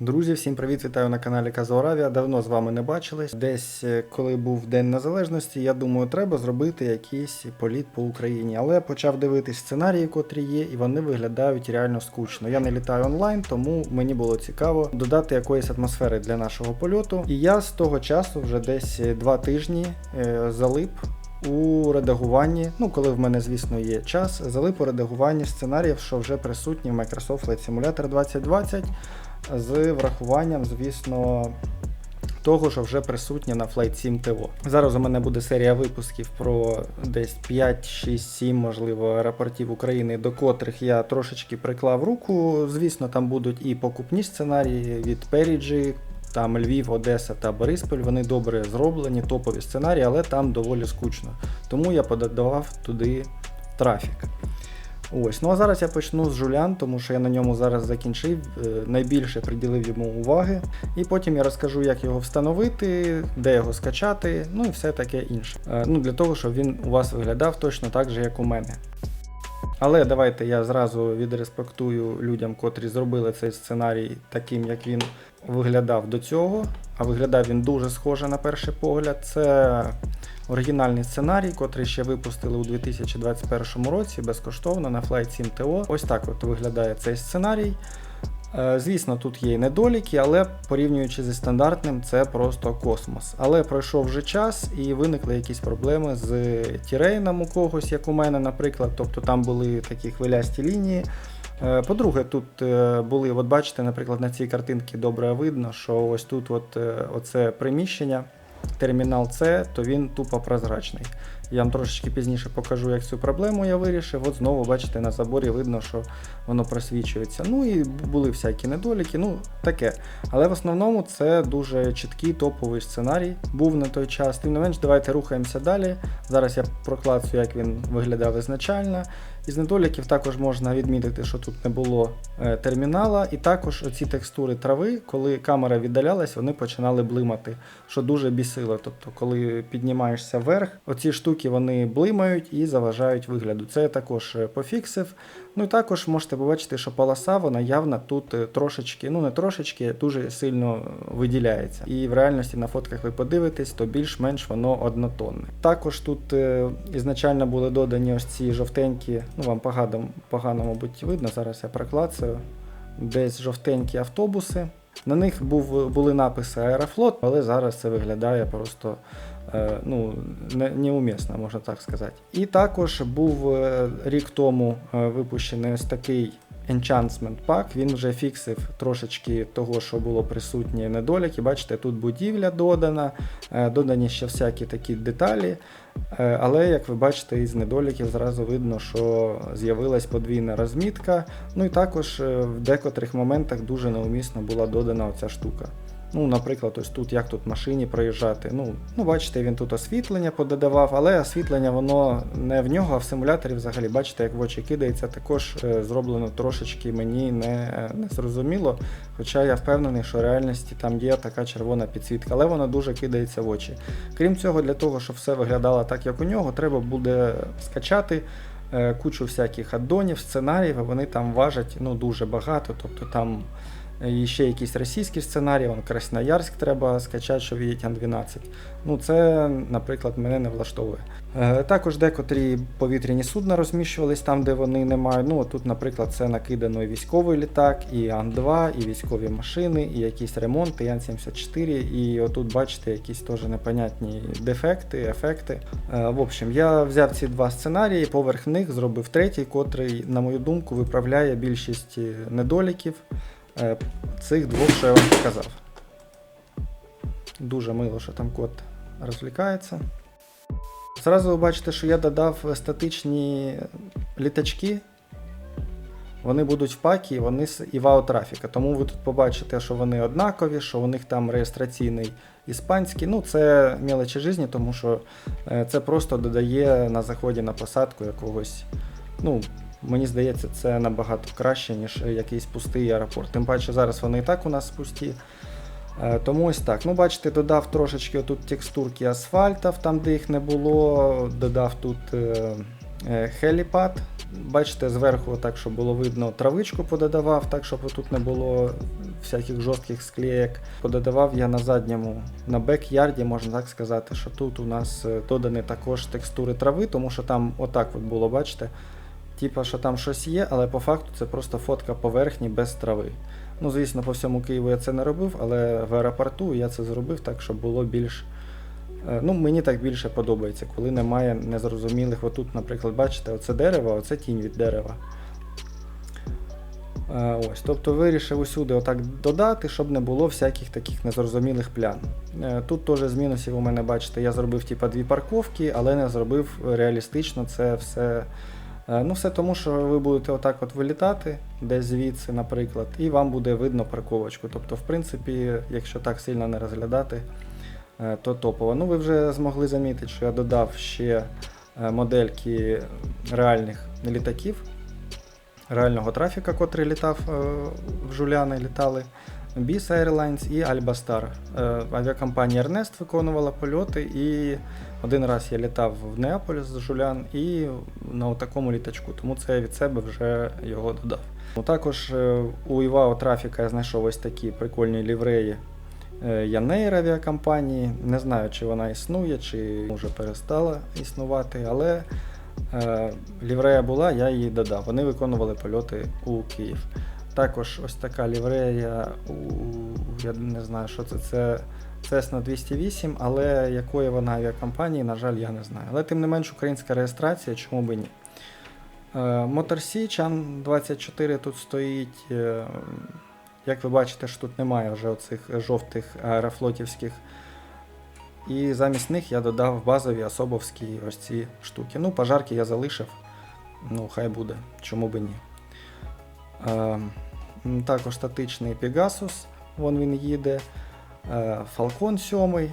Друзі, всім привіт! Вітаю на каналі Казоравія. Давно з вами не бачились. Десь е, коли був День Незалежності, я думаю, треба зробити якийсь політ по Україні. Але почав дивитись сценарії, котрі є, і вони виглядають реально скучно. Я не літаю онлайн, тому мені було цікаво додати якоїсь атмосфери для нашого польоту. І я з того часу вже десь е, два тижні е, залип. У редагуванні, ну коли в мене, звісно, є час, залип у редагуванні сценаріїв, що вже присутні в Microsoft Flight Simulator 2020 з врахуванням, звісно, того, що вже присутнє на Flight 7 TO. Зараз у мене буде серія випусків про десь 5, 6, 7, можливо, аеропортів України, до котрих я трошечки приклав руку. Звісно, там будуть і покупні сценарії від Періджі. Там Львів, Одеса та Бориспіль, вони добре зроблені, топові сценарії, але там доволі скучно. Тому я подавав туди трафік. Ось, ну а зараз я почну з Жулян, тому що я на ньому зараз закінчив, е, найбільше приділив йому уваги. І потім я розкажу, як його встановити, де його скачати, ну і все таке інше. Е, Ну, Для того, щоб він у вас виглядав точно так же, як у мене. Але давайте я зразу відреспектую людям, котрі зробили цей сценарій таким, як він виглядав до цього. А виглядав він дуже схоже на перший погляд. Це оригінальний сценарій, котрий ще випустили у 2021 році безкоштовно на Flight 7 TO. Ось так от виглядає цей сценарій. Е, Звісно, тут є і недоліки, але порівнюючи зі стандартним, це просто космос. Але пройшов вже час і виникли якісь проблеми з тірейном у когось, як у мене, наприклад. Тобто там були такі хвилясті лінії. Е, По-друге, тут е, були, от бачите, наприклад, на цій картинці добре видно, що ось тут от, оце приміщення, термінал С, то він тупо прозрачний. Я вам трошечки пізніше покажу, як цю проблему я вирішив. От знову бачите, на заборі видно, що воно просвічується. Ну і були всякі недоліки, ну таке. Але в основному це дуже чіткий топовий сценарій був на той час. Тим не менш, давайте рухаємося далі. Зараз я проклацую, як він виглядав ізначально. Із недоліків також можна відмітити, що тут не було е, термінала, і також оці текстури трави, коли камера віддалялась, вони починали блимати, що дуже бісило. Тобто, коли піднімаєшся вверх, оці штуки вони блимають і заважають вигляду. Це я також е, пофіксив. Ну і також можете побачити, що полоса вона явно тут е, трошечки, ну не трошечки, дуже сильно виділяється. І в реальності на фотках ви подивитесь, то більш-менш воно однотонне. Також тут е, ізначально були додані ось ці жовтенькі, ну вам погано, погано мабуть, видно, зараз я проклацаю. Десь жовтенькі автобуси. На них був, були написи Аерофлот, але зараз це виглядає просто е, ну, не, неумісно, можна так сказати. І також був е, рік тому е, випущений ось такий Enchantment Pack. Він вже фіксив трошечки того, що було присутнє недоліки. Бачите, тут будівля додана, е, додані ще всякі такі деталі. Е, Але, як ви бачите, із недоліків зразу видно, що з'явилась подвійна розмітка. Ну і також е, в декотрих моментах дуже неумісно була додана оця штука. Ну, наприклад, ось тут як тут машині проїжджати. Ну, ну бачите, він тут освітлення пододавав, але освітлення воно не в нього, а в симуляторі взагалі, бачите, як в очі кидається, також е, зроблено трошечки мені не, не зрозуміло. Хоча я впевнений, що в реальності там є така червона підсвітка, але вона дуже кидається в очі. Крім цього, для того, щоб все виглядало так, як у нього, треба буде скачати. Е, Кучу всяких аддонів, сценаріїв, вони там важать ну, дуже багато. Тобто там і ще якісь російські сценарії, вон Красноярськ треба скачати, що видіть Ан-12. Ну це, наприклад, мене не влаштовує. Е, Також декотрі повітряні судна розміщувались там, де вони не мають. Ну, тут, наприклад, це накидано військовий літак, і Ан-2, і військові машини, і якісь ремонти, і Ан-74, і отут бачите якісь теж непонятні дефекти, ефекти. Е, В общем, я взяв ці два сценарії, поверх них зробив третій, котрий, на мою думку, виправляє більшість е, недоліків цих двох, що я вам показав. Дуже мило, що там код розвлікається. Зразу ви бачите, що я додав статичні літачки. Вони будуть в пакі, вони з івао трафіка. Тому ви тут побачите, що вони однакові, що у них там реєстраційний іспанський. Ну, це мелочі житті, тому що е, це просто додає на заході на посадку якогось. Ну, мені здається, це набагато краще, ніж якийсь пустий аеропорт. Тим паче зараз вони і так у нас пусті. Е, Тому ось так. Ну, бачите, додав трошечки отут текстурки асфальтів, там де їх не було. Додав тут е, е, хеліпад. Бачите, зверху, так, щоб було видно, травичку пододавав, так, щоб тут не було всяких жорстких склеєк. Пододавав я на задньому, на бек-ярді, можна так сказати, що тут у нас додані також текстури трави, тому що там отак от було, бачите. Типа, що там щось є, але по факту це просто фотка поверхні без трави. Ну, звісно, по всьому Києву я це не робив, але в аеропорту я це зробив так, щоб було більш. е, Ну, мені так більше подобається, коли немає незрозумілих. Отут, наприклад, бачите, оце дерево, оце тінь від дерева. Е, Ось, тобто вирішив усюди отак додати, щоб не було всяких таких незрозумілих плян. Е, Тут теж з мінусів у мене, бачите, я зробив типа дві парковки, але не зробив реалістично це все. Е, Ну, все тому, що ви будете отак от вилітати, десь звідси, наприклад, і вам буде видно парковочку. Тобто, в принципі, якщо так сильно не розглядати, е, то топово. Ну, ви вже змогли замітити, що я додав ще е, модельки реальних літаків, реального трафіка, котрий літав в Жуляни, літали. Bis Airlines і Albastar. Е, Авіакомпанія Ernest виконувала польоти, і один раз я літав в Неаполіс з Жулян і на такому літачку, тому це я від себе вже його додав. Ну, також е, у Івао трафіка я знайшов ось такі прикольні лівреї е, Янейр авіакомпанії. Не знаю, чи вона існує, чи вже перестала існувати, але ліврея була, я її додав. Вони виконували польоти у Київ. Також ось така ліврея я не знаю, що це. Це Cessna 208, але якої вона авіакомпанії, на жаль, я не знаю. Але тим не менш українська реєстрація, чому би ні. Е, Motor Sea 24 тут стоїть. Е, Як ви бачите, що тут немає вже оцих жовтих аерофлотівських. І замість них я додав базові особовські ось ці штуки. Ну, пожарки я залишив. Ну, хай буде, чому би ні. Е, Також статичний Pegasus, вон він їде. Е, Falcon 7.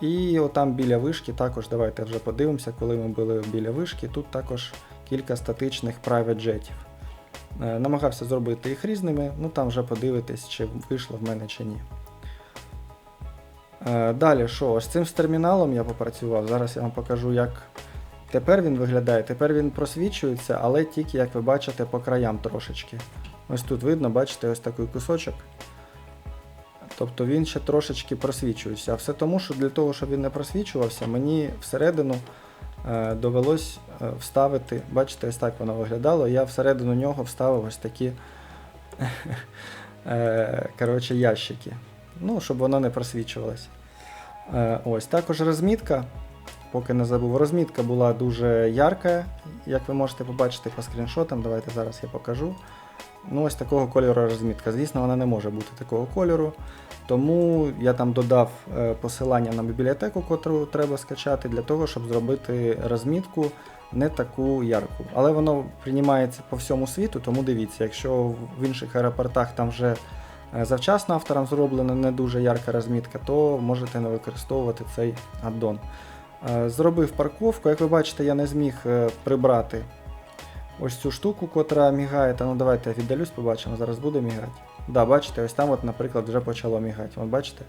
І отам біля вишки також давайте вже подивимося, коли ми були біля вишки. Тут також кілька статичних private jetів. Е, Намагався зробити їх різними, ну там вже подивитись, чи вийшло в мене чи ні. Е, Далі, що, ось цим з терміналом я попрацював. Зараз я вам покажу, як тепер він виглядає. Тепер він просвічується, але тільки, як ви бачите, по краям трошечки. Ось тут видно, бачите, ось такий кусочок. Тобто він ще трошечки просвічується. А все тому, що для того, щоб він не просвічувався, мені всередину е, довелось е, вставити, бачите, ось так воно виглядало. Я всередину нього вставив ось такі е, коротше, ящики. Ну, щоб воно не просвічувалося. Ось також розмітка. Поки не забув, розмітка була дуже ярка, як ви можете побачити по скріншотам. Давайте зараз я покажу. Ну, ось такого кольору розмітка. Звісно, вона не може бути такого кольору. Тому я там додав е, посилання на бібліотеку, котру треба скачати, для того, щоб зробити розмітку не таку ярку. Але воно приймається по всьому світу, тому дивіться, якщо в інших аеропортах там вже е, завчасно авторам зроблена не дуже ярка розмітка, то можете не використовувати цей аддон. Е, Зробив парковку, як ви бачите, я не зміг прибрати ось цю штуку, котра мігає. Та ну давайте віддалюсь, побачимо, зараз буде мігати. Да, бачите, ось там, от, наприклад, вже почало мігати. От бачите?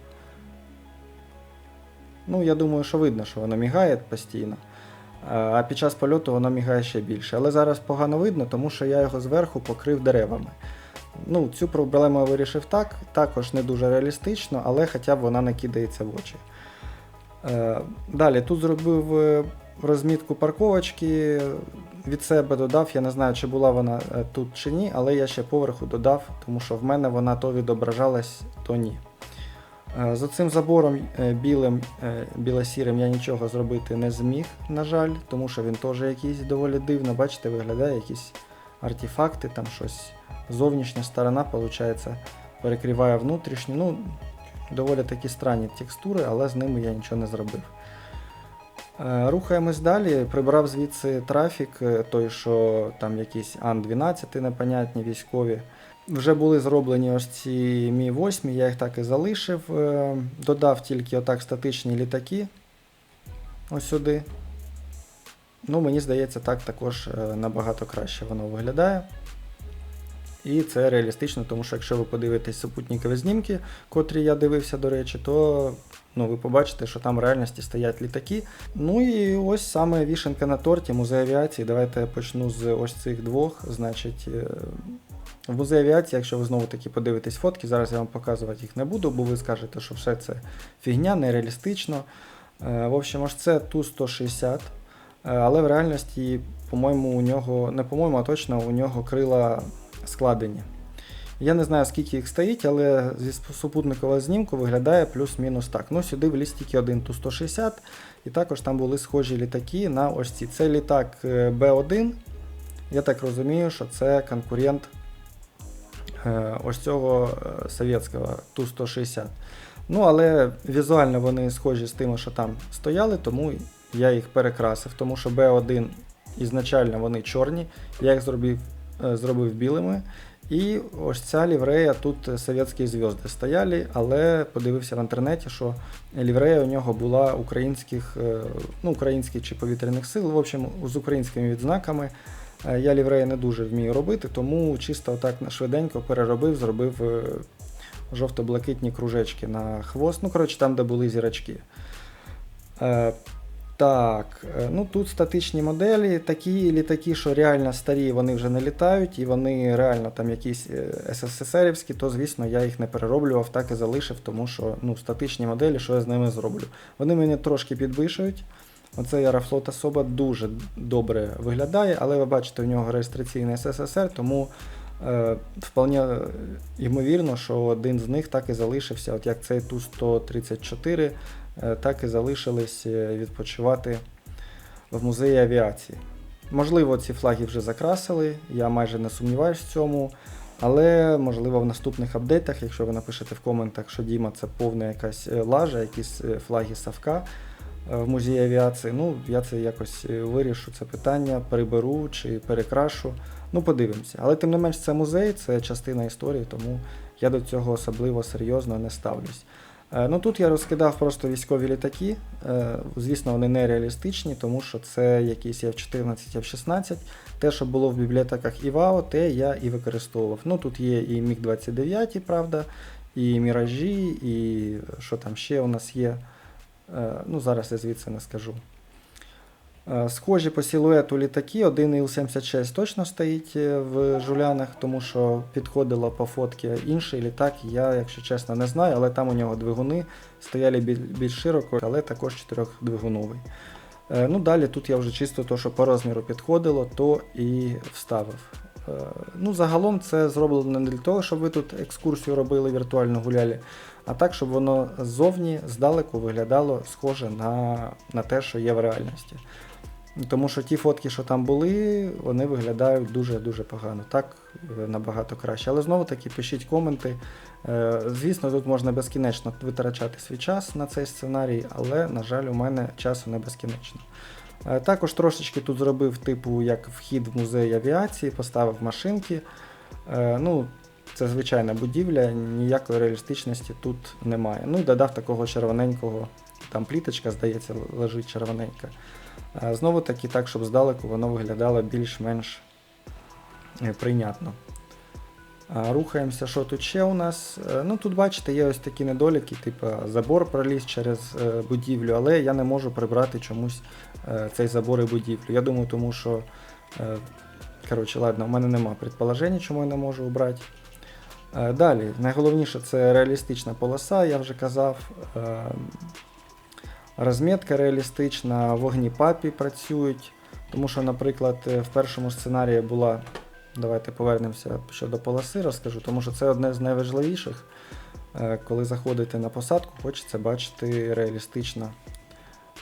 Ну, я думаю, що видно, що воно мігає постійно. А під час польоту воно мігає ще більше. Але зараз погано видно, тому що я його зверху покрив деревами. Ну, цю проблему я вирішив так, також не дуже реалістично, але хоча б вона не кидається в очі. Е, Далі тут зробив е, розмітку парковочки, від себе додав. Я не знаю, чи була вона е, тут чи ні, але я ще поверху додав, тому що в мене вона то відображалась, то ні. Е, За цим забором е, білим, білосірим я нічого зробити не зміг, на жаль, тому що він теж якийсь доволі дивно, бачите, виглядає якісь артефакти, там щось. Зовнішня сторона, виходить, перекриває внутрішню. Ну, доволі такі странні текстури, але з ними я нічого не зробив. Е, Рухаємось далі. Прибрав звідси трафік, е, той, що там якісь Ан-12 непонятні військові. Вже були зроблені ось ці Мі 8, я їх так і залишив. Е, Додав тільки отак статичні літаки. Ось сюди. Ну, мені здається, так також набагато краще воно виглядає. І це реалістично, тому що якщо ви подивитесь супутникові знімки, котрі я дивився, до речі, то ну, ви побачите, що там в реальності стоять літаки. Ну і ось саме вішенка на торті, музей авіації. Давайте я почну з ось цих двох. Значить, е, В музеї авіації, якщо ви знову таки подивитесь фотки, зараз я вам показувати їх не буду, бо ви скажете, що все це фігня, нереалістично. Е, В общем, аж це Ту-160, е, але в реальності, по-моєму, у нього, не по-моєму, а точно у нього крила складені. Я не знаю, скільки їх стоїть, але зі супутникового знімку виглядає плюс-мінус так. Ну, сюди вліз тільки один Ту-160, і також там були схожі літаки на ось ці. Це літак е, Б1. Я так розумію, що це конкурент е, ось цього е, совєтського Ту-160. Ну, але візуально вони схожі з тими, що там стояли, тому я їх перекрасив, тому що Б1 ізначально вони чорні, я їх зробив, зробив білими. І ось ця ліврея тут е, совєтські зв'язки стояли, але подивився в інтернеті, що ліврея у нього була українських, е, ну, українських чи повітряних сил, в общем, з українськими відзнаками. Е, Я ліврея не дуже вмію робити, тому чисто отак швиденько переробив, зробив е, жовто-блакитні кружечки на хвост. Ну, коротше, там, де були зірочки. Так, е, ну тут статичні моделі, такі літаки, що реально старі, вони вже не літають, і вони реально там якісь е, СССРівські, то звісно я їх не перероблював, так і залишив, тому що ну, статичні моделі, що я з ними зроблю. Вони мені трошки підвишують. Оцей Аерофлот особа дуже добре виглядає, але ви бачите, у нього реєстраційний СССР, тому е, вполне е, ймовірно, що один з них так і залишився, от як цей Ту-134, е, так і залишились е, відпочивати в музеї авіації. Можливо, ці флаги вже закрасили, я майже не сумніваюся в цьому. Але можливо в наступних апдейтах, якщо ви напишете в коментах, що Діма це повна якась е, лажа, якісь е, флаги Савка е, в музеї авіації, ну я це якось е, вирішу це питання, переберу чи перекрашу. Ну, подивимося. Але тим не менш, це музей, це частина історії, тому я до цього особливо серйозно не ставлюсь. Е, Ну тут я розкидав просто військові літаки. Е, Звісно, вони нереалістичні, тому що це якісь F-14, F-16. Те, що було в бібліотеках ІВАО, те я і використовував. Ну тут є і Міг-29, правда, і Міражі, і що там ще у нас є. Е, Ну, зараз я звідси не скажу. Е, Схожі по силуету літаки, один Іл-76 точно стоїть е, в жулянах, тому що підходило по фотки інший літак, я, якщо чесно, не знаю, але там у нього двигуни стояли більш широко, але також чотирьохдвигуновий. Е, Ну, далі тут я вже чисто то, що по розміру підходило, то і вставив. Ну, загалом це зроблено не для того, щоб ви тут екскурсію робили, віртуально гуляли, а так, щоб воно ззовні, здалеку виглядало схоже на, на те, що є в реальності. Тому що ті фотки, що там були, вони виглядають дуже-дуже погано. Так е, набагато краще. Але знову таки пишіть коменти. Е, Звісно, тут можна безкінечно витрачати свій час на цей сценарій, але, на жаль, у мене часу не безкінечно. Е, Також трошечки тут зробив, типу, як вхід в музей авіації, поставив машинки. Ну, це звичайна будівля, ніякої реалістичності тут немає. Ну і додав такого червоненького, там пліточка, здається, лежить червоненька. Знову таки так, щоб здалеку воно виглядало більш-менш е, прийнятно. Рухаємося, що тут ще у нас. Е, Ну тут бачите, є ось такі недоліки, типу забор проліз через е, будівлю, але я не можу прибрати чомусь цей забор і будівлю. Я думаю, тому що. Коротше, ладно, у мене нема предположень, чому я не можу обрати. Далі, найголовніше це реалістична полоса, я вже казав. Розмітка реалістична, вогні папі працюють. Тому що, наприклад, е, в першому сценарії була. Давайте повернемося щодо полоси, розкажу, тому що це одне з найважливіших. Е, Коли заходите на посадку, хочеться бачити реалістично,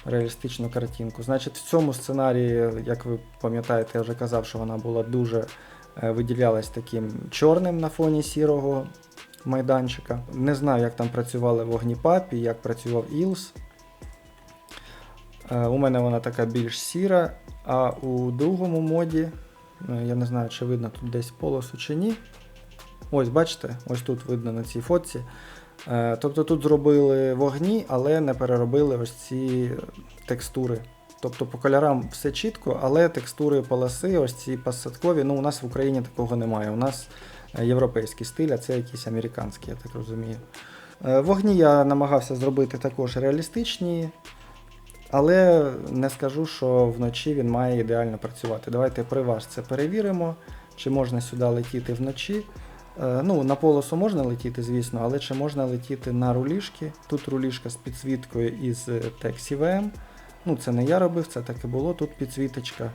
реалістичну картинку. Значить, в цьому сценарії, як ви пам'ятаєте, я вже казав, що вона була дуже е, виділялась таким чорним на фоні сірого майданчика. Не знаю, як там працювали вогні папі, як працював Ілс. Е, У мене вона така більш сіра, а у другому моді, е, я не знаю, чи видно тут десь полосу чи ні. Ось, бачите, ось тут видно на цій фотці. Е, Тобто тут зробили вогні, але не переробили ось ці текстури. Тобто по кольорам все чітко, але текстури полоси, ось ці посадкові, ну у нас в Україні такого немає. У нас європейський стиль, а це якісь американські, я так розумію. Вогні я намагався зробити також реалістичні, але не скажу, що вночі він має ідеально працювати. Давайте при вас це перевіримо. чи можна сюди летіти вночі. Е, Ну, на полосу можна летіти, звісно, але чи можна летіти на рулішки? Тут рулішка з підсвіткою із е, Taxi VM. Ну, це не я робив, це так і було. Тут підсвіточка,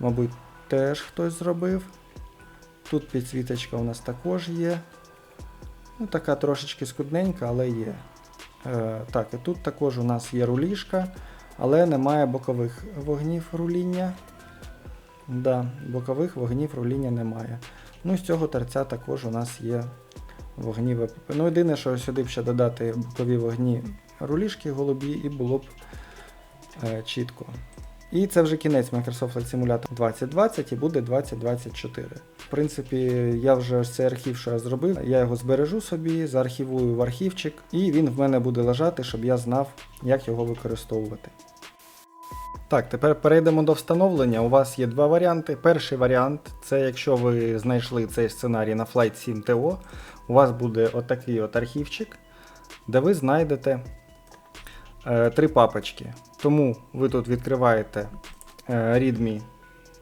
мабуть, теж хтось зробив. Тут підсвіточка у нас також є. Ну, така трошечки скудненька, але є. Е, так, і тут також у нас є рулішка, але немає бокових вогнів руління. Да, бокових вогнів руління немає. Ну, з цього торця також у нас є вогні ВПП. Ну, єдине, що сюди б ще додати бокові вогні рулішки голубі, і було б е, чітко. І це вже кінець Microsoft Flight Simulator 2020 і буде 2024. В принципі, я вже цей архів, що я зробив, я його збережу собі, заархівую в архівчик, і він в мене буде лежати, щоб я знав, як його використовувати. Так, тепер перейдемо до встановлення. У вас є два варіанти. Перший варіант це якщо ви знайшли цей сценарій на Flight 7 TO, у вас буде отакий от архівчик, де ви знайдете е, три папочки. Тому ви тут відкриваєте е, readme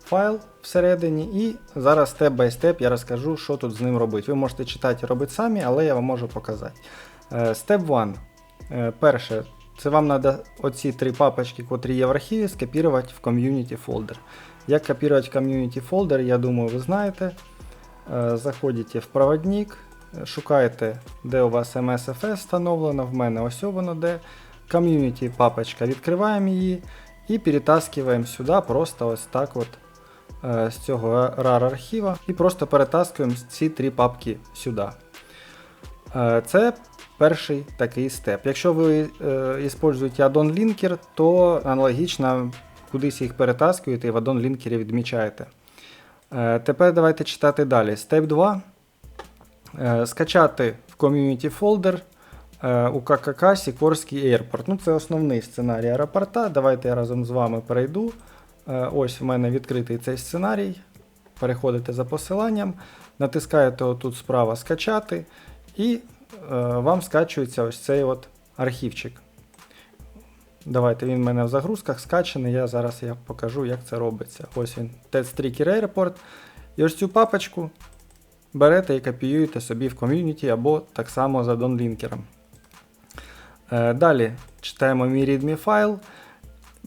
файл всередині, і зараз степ бай степ я розкажу, що тут з ним робити. Ви можете читати і робити самі, але я вам можу показати. Степ 1. Е, перше, це вам треба оці три папочки, котрі є в архіві, скопірувати в ком'юніті фолдер. Як копірувати ком'юніті фолдер, я думаю, ви знаєте. Е, Заходите в проводник, шукаєте, де у вас MSFS встановлено. В мене ось воно де. Ком'юніті папочка, відкриваємо її і перетаскиваємо сюди просто ось так от е, з цього RAR архіва і просто перетаскуємо ці три папки сюди. Е, Це перший такий степ. Якщо ви використовуєте addon linker, то аналогічно кудись їх перетаскуєте і в addon лінкері відмічаєте. Е, Тепер давайте читати далі. Степ 2. Е, Скачати в community folder е, у ККК Сікорський Airport. Ну, це основний сценарій аеропорта. Давайте я разом з вами перейду. Ось в мене відкритий цей сценарій. Переходите за посиланням, натискаєте отут справа скачати, і вам скачується ось цей от архівчик. Давайте він в мене в загрузках скачаний. Я зараз я покажу, як це робиться. Ось він, TED-Streaker Airport. І ось цю папочку берете і копіюєте собі в ком'юніті або так само за донлінкером. Е, Далі читаємо мій readme файл.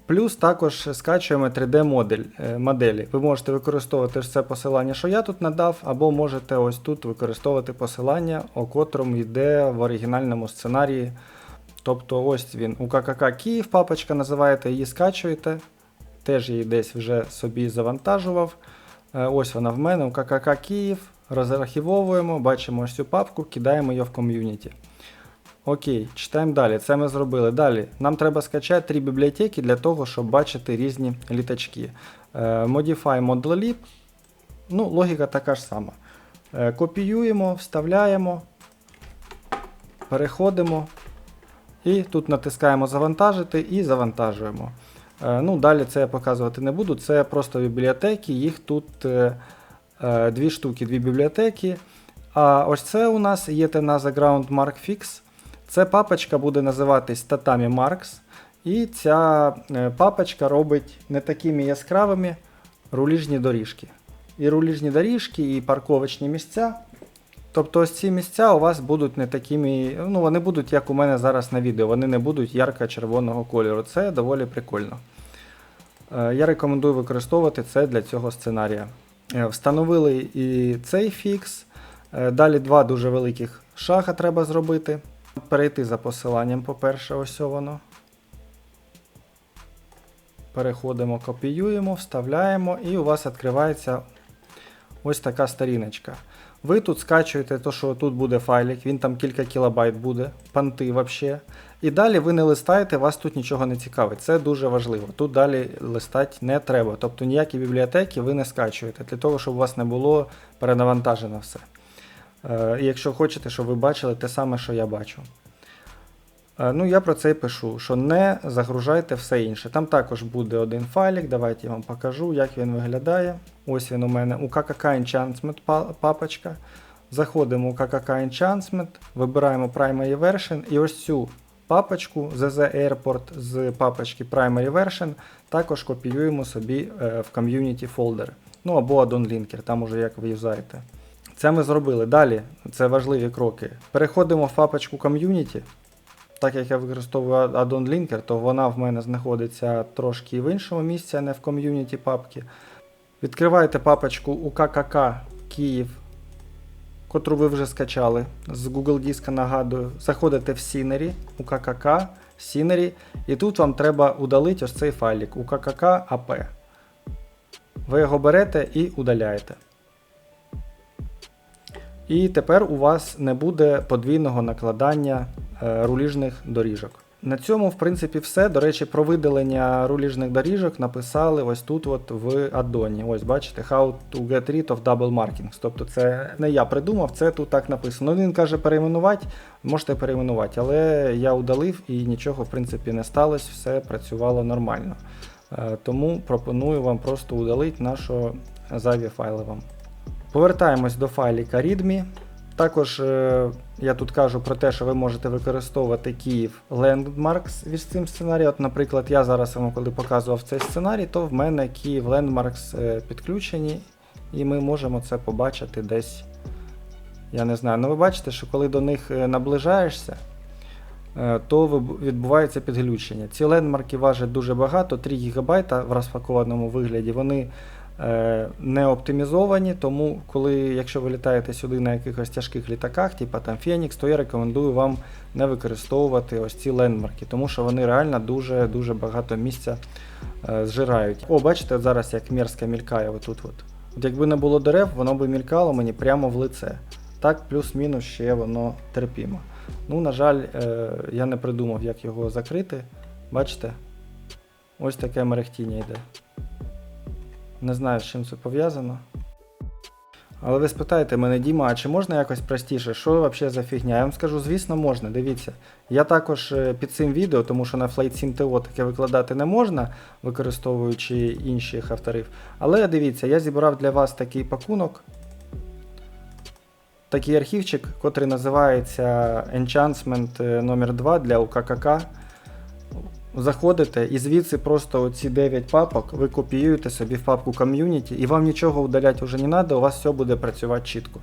Плюс також скачуємо 3D-модель е. Ви можете використовувати це посилання, що я тут надав, або можете ось тут використовувати посилання, о котрому йде в оригінальному сценарії. Тобто ось він у ККК Київ папочка називаєте, її скачуєте. Теж її десь вже собі завантажував. Е, Ось вона в мене у ККК Київ. Розархівовуємо, бачимо ось цю папку, кидаємо її в ком'юніті. Окей, читаємо далі. Це ми зробили. Далі. Нам треба скачати три бібліотеки для того, щоб бачити різні літачки. Е, Modify ModelLib. Ну, логіка така ж сама. Е, Копіюємо, вставляємо, переходимо. І тут натискаємо завантажити і завантажуємо. Е, Ну, Далі це я показувати не буду. Це просто бібліотеки, їх тут е, е, дві штуки, дві бібліотеки. А ось це у нас є Tenaza Ground Mark Fix. Це папочка буде називатись Tatami Marks. І ця е, папочка робить не такими яскравими руліжні доріжки. І руліжні доріжки, і парковочні місця. Тобто ось ці місця у вас будуть не такими, ну вони будуть, як у мене зараз на відео, вони не будуть ярко-червоного кольору. Це доволі прикольно. Е, Я рекомендую використовувати це для цього сценарія. Е, Встановили і цей фікс. Далі два дуже великих шага треба зробити. Перейти за посиланням, по-перше, ось воно. Переходимо, копіюємо, вставляємо, і у вас відкривається ось така сторіночка. Ви тут скачуєте то, що тут буде файлик, він там кілька кілобайт буде, панти вообще. І далі ви не листаєте, вас тут нічого не цікавить. Це дуже важливо. Тут далі листати не треба. Тобто ніякі бібліотеки ви не скачуєте, для того, щоб у вас не було перенавантажено все. Е, якщо хочете, щоб ви бачили те саме, що я бачу. Е, Ну, я про це і пишу, що не загружайте все інше. Там також буде один файлик, давайте я вам покажу, як він виглядає. Ось він у мене у KKK Enchantment папочка. Заходимо у KKK Enchantment, вибираємо Primary Version і ось цю папочку ZZ Airport з папочки Primary Version також копіюємо собі е, в Community Folder. Ну або add-on linker, там уже як ви юзаєте. Це ми зробили. Далі, це важливі кроки. Переходимо в папочку Community. Так як я використовую add-on linker, то вона в мене знаходиться трошки в іншому місці, а не в ком'юніті папки. Відкриваєте папочку УККК Київ, котру ви вже скачали з Google диска, нагадую. Заходите в Сінері, УККК, Сінері, і тут вам треба удалити ось цей файлик УККК АП. Ви його берете і удаляєте. І тепер у вас не буде подвійного накладання е, руліжних доріжок. На цьому, в принципі, все. До речі, про видалення руліжних доріжок написали ось тут, от в аддоні. Ось бачите, how to get rid of double markings. Тобто це не я придумав, це тут так написано. Ну, Він каже перейменувати, можете перейменувати, але я удалив і нічого в принципі не сталося, все працювало нормально. Е, Тому пропоную вам просто удалити наші зайві файли вам. Повертаємось до файліка readme. Також е, я тут кажу про те, що ви можете використовувати Київ Landmarks від цим сценарієм. От, наприклад, я зараз вам коли показував цей сценарій, то в мене Київ Landmarks е, підключені, і ми можемо це побачити десь. Я не знаю. Ну ви бачите, що коли до них е, наближаєшся, то відбувається підглючення. Ці лендмарки важать дуже багато, 3 ГБ в розпакованому вигляді. Вони не оптимізовані, тому коли, якщо ви літаєте сюди на якихось тяжких літаках, типу там Phoenix, то я рекомендую вам не використовувати ось ці лендмарки, тому що вони реально дуже дуже багато місця е, зжирають. О, бачите, зараз як мерзко мількає отут. От. От якби не було дерев, воно би мількало мені прямо в лице. Так, плюс-мінус ще воно терпімо. Ну, на жаль, е, я не придумав, як його закрити. Бачите? Ось таке мерехтіння йде. Не знаю, з чим це пов'язано. Але ви спитаєте мене, Діма, а чи можна якось простіше? Що взагалі за фігня? Я вам скажу, звісно, можна, дивіться. Я також е, під цим відео, тому що на Flight Sim TO таке викладати не можна, використовуючи інших авторів. Але дивіться, я зібрав для вас такий пакунок. Такий архівчик, котрий називається Enchantment е, номер 2 для УККК. Заходите і звідси просто оці 9 папок ви копіюєте собі в папку ком'юніті, і вам нічого удаляти вже не треба, у вас все буде працювати чітко.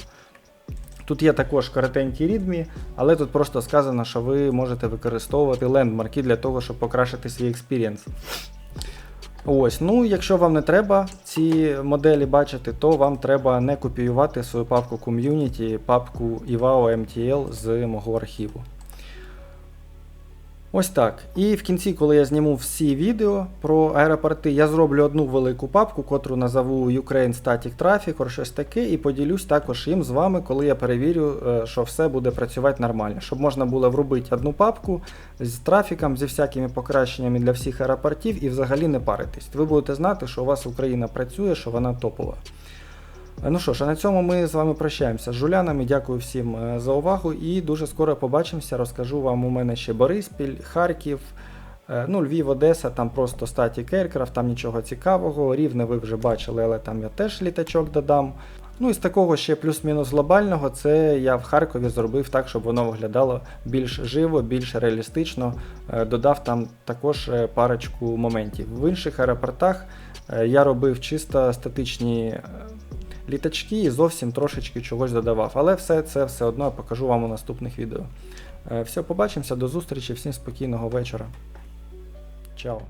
Тут є також коротенькі рідмі, але тут просто сказано, що ви можете використовувати лендмарки для того, щоб покращити свій експірієнс. Ось, ну якщо вам не треба ці моделі бачити, то вам треба не копіювати свою папку Community, папку IVAO MTL з мого архіву. Ось так. І в кінці, коли я зніму всі відео про аеропорти, я зроблю одну велику папку, котру назову Ukraine Static Traffic або щось таке, і поділюсь також їм з вами, коли я перевірю, е, що все буде працювати нормально. Щоб можна було вробити одну папку з трафіком, зі всякими покращеннями для всіх аеропортів і взагалі не паритись. Ви будете знати, що у вас Україна працює, що вона топова. Е, Ну що ж, а на цьому ми з вами прощаємося з жулянами. Дякую всім е, за увагу і дуже скоро побачимося. Розкажу вам у мене ще Бориспіль, Харків, е, ну, Львів, Одеса, там просто Static Aircraft, там нічого цікавого. Рівне ви вже бачили, але там я теж літачок додам. Ну і з такого ще плюс-мінус глобального, це я в Харкові зробив так, щоб воно виглядало більш живо, більш реалістично. Додав там також парочку моментів. В інших аеропортах я робив чисто статичні літачки і зовсім трошечки чогось додавав. Але все це все одно я покажу вам у наступних відео. Е, Все, побачимося, до зустрічі, всім спокійного вечора. Чао.